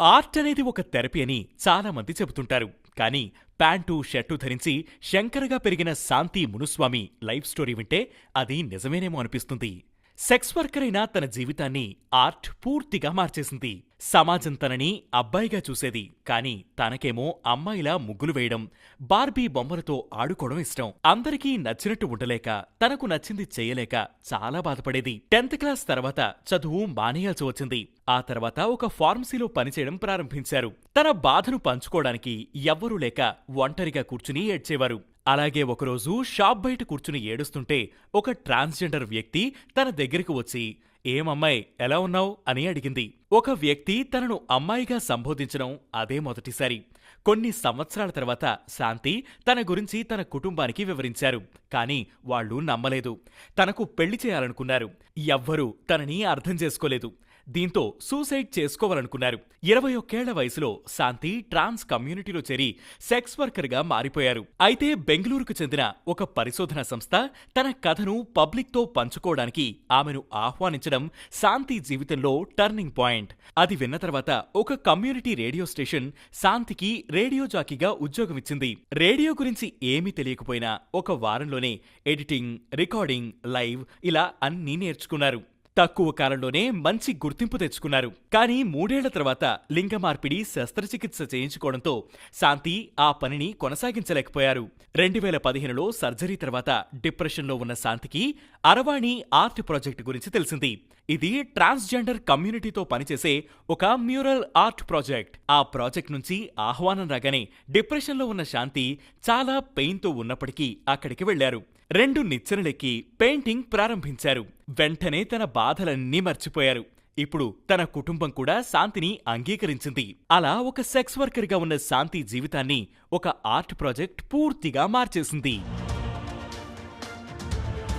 Art అనేది ఒక therapy అని చాలా మంది చెబుతుంటారు. కానీ ప్యాంటు షర్టు ధరించి శంకరగా పెరిగిన శాంతి మునుస్వామి లైఫ్ స్టోరీ వింటే అది నిజమేనేమో అనిపిస్తుంది. సెక్స్ వర్కర్ అయిన తన జీవితాన్ని ఆర్ట్ పూర్తిగా మార్చేసింది. సమాజం తనని అబ్బాయిగా చూసేది. కానీ తనకేమో అమ్మాయిలా ముగ్గులు వేయడం బార్బీ బొమ్మలతో ఆడుకోవడం ఇష్టం. అందరికీ నచ్చినట్టు ఉండలేక తనకు నచ్చింది చేయలేక చాలా బాధపడేది. టెన్త్ క్లాస్ తర్వాత చదువు మానేయాల్సి వచ్చింది. ఆ తర్వాత ఒక ఫార్మసీలో పనిచేయడం ప్రారంభించారు. తన బాధను పంచుకోవడానికి ఎవ్వరూ లేక ఒంటరిగా కూర్చుని ఏడ్చేవారు. అలాగే ఒకరోజు షాప్ బయట కూర్చుని ఏడుస్తుంటే ఒక ట్రాన్స్జెండర్ వ్యక్తి తన దగ్గరికి వచ్చి ఏమమ్మాయి ఎలా ఉన్నావు? అని అడిగింది. ఒక వ్యక్తి తనను అమ్మాయిగా సంబోధించడం అదే మొదటిసారి. కొన్ని సంవత్సరాల తర్వాత శాంతి తన గురించి తన కుటుంబానికి వివరించారు కానీ వాళ్ళు నమ్మలేదు. తనకు పెళ్ళి చేయాలనుకున్నారు. ఎవ్వరూ తనని అర్థం చేసుకోలేదు. దీంతో సూసైడ్ చేసుకోవాలనుకున్నారు. ఇరవై ఒక్కేళ్ళ వయసులో శాంతి ట్రాన్స్ కమ్యూనిటీలో చేరి సెక్స్ వర్కర్గా మారిపోయారు. అయితే బెంగళూరుకు చెందిన ఒక పరిశోధన సంస్థ తన కథను పబ్లిక్తో పంచుకోవడానికి ఆమెను ఆహ్వానించడం శాంతి జీవితంలో టర్నింగ్ పాయింట్. అది విన్న తర్వాత ఒక కమ్యూనిటీ రేడియో స్టేషన్ శాంతికి రేడియో జాకీగా ఉద్యోగం ఇచ్చింది. రేడియో గురించి ఏమీ తెలియకపోయినా ఒక వారంలోనే ఎడిటింగ్ రికార్డింగ్ లైవ్ ఇలా అన్నీ నేర్చుకున్నారు. తక్కువ కాలంలోనే మంచి గుర్తింపు తెచ్చుకున్నారు. కానీ మూడేళ్ళ తర్వాత లింగ మార్పిడి శస్త్రచికిత్స చేయించుకోవడంతో శాంతి ఆ పనిని కొనసాగించలేకపోయారు. రెండు వేల పదిహేనులో సర్జరీ తర్వాత డిప్రెషన్లో ఉన్న శాంతికి అరవాణి ఆర్ట్ ప్రాజెక్ట్ గురించి తెలిసింది. ఇది ట్రాన్స్జెండర్ కమ్యూనిటీతో పనిచేసే ఒక మ్యూరల్ ఆర్ట్ ప్రాజెక్ట్. ఆ ప్రాజెక్ట్ నుంచి ఆహ్వానం రాగానే డిప్రెషన్లో ఉన్న శాంతి చాలా పెయిన్తో ఉన్నప్పటికీ అక్కడికి వెళ్ళారు రెండు నిచ్చెనలెక్కి పెయింటింగ్ ప్రారంభించారు. వెంటనే తన బాధలన్నీ మర్చిపోయారు. ఇప్పుడు తన కుటుంబం కూడా శాంతిని అంగీకరించింది. అలా ఒక సెక్స్ వర్కర్గా ఉన్న శాంతి జీవితాన్ని ఒక ఆర్ట్ ప్రాజెక్ట్ పూర్తిగా మార్చేసింది.